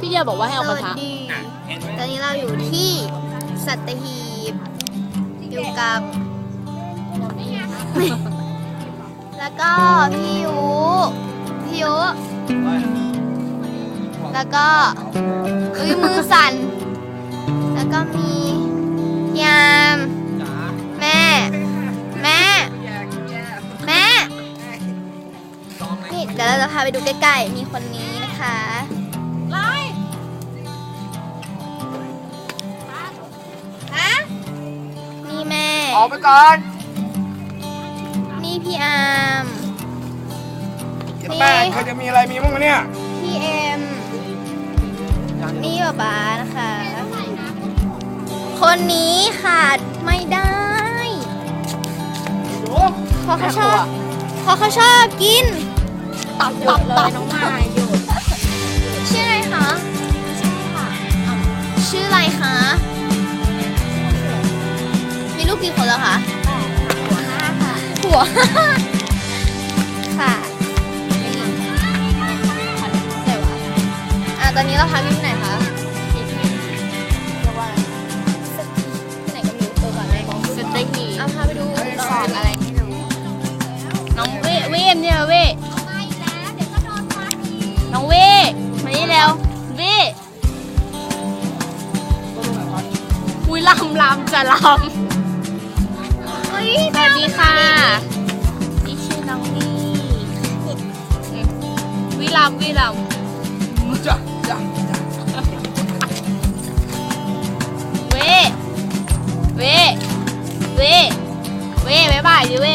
พี่เดียบอกว่าให้เอาสกระวัสทะดีเห็นไหมตอนนี้เราอยู่ที่สัตหีบอยู่กับ แล้วก็พี่ยุพี่ยุแล้วก็อุ้ยมือสั่น แล้วก็มียามจ๋าแม่ แม่แย่แย่แม่ซ้อมไหมนี่เดี๋ยวเราจะพาไปดูใกล้ๆ มีคนนี้นะคะ ออกไปก่อนนี่พี่อาร์ม เจ็บแป้งเขาจะมีอะไรมีมั้งวะเนี่ยพี่เอ็ม นี่ป๊าป๊านะคะ คนนี้ขาดไม่ได้เพราะเขาชอบเพราะเขาชอบกิน ตับตับตับน้องมาหยุดชื่ออะไรคะ ชื่ออะไรคะมี ลูกกี่คนแล้วคะหัวห้าค่ะ หัวห้าค่ะนี่ไหนวะอะตอนนี้เราพักอยู่ที่ไหนคะที่ไหนก็ไม่รู้ตัวก่อนเลยสเต็กนี่เอาพาไปดูรีสอร์ทอะไรไม่รู้น้องเวเวมเนี่ยเวน้องเวมานี่แล้วเวอุ้ยลำลำจะลำเฮ้ย สวัสดีค่ะ นี่ชื่อน้องนี่วิลามวิลามจ้ะจ้ะเวเวเวเวบ๊ายบายดิเว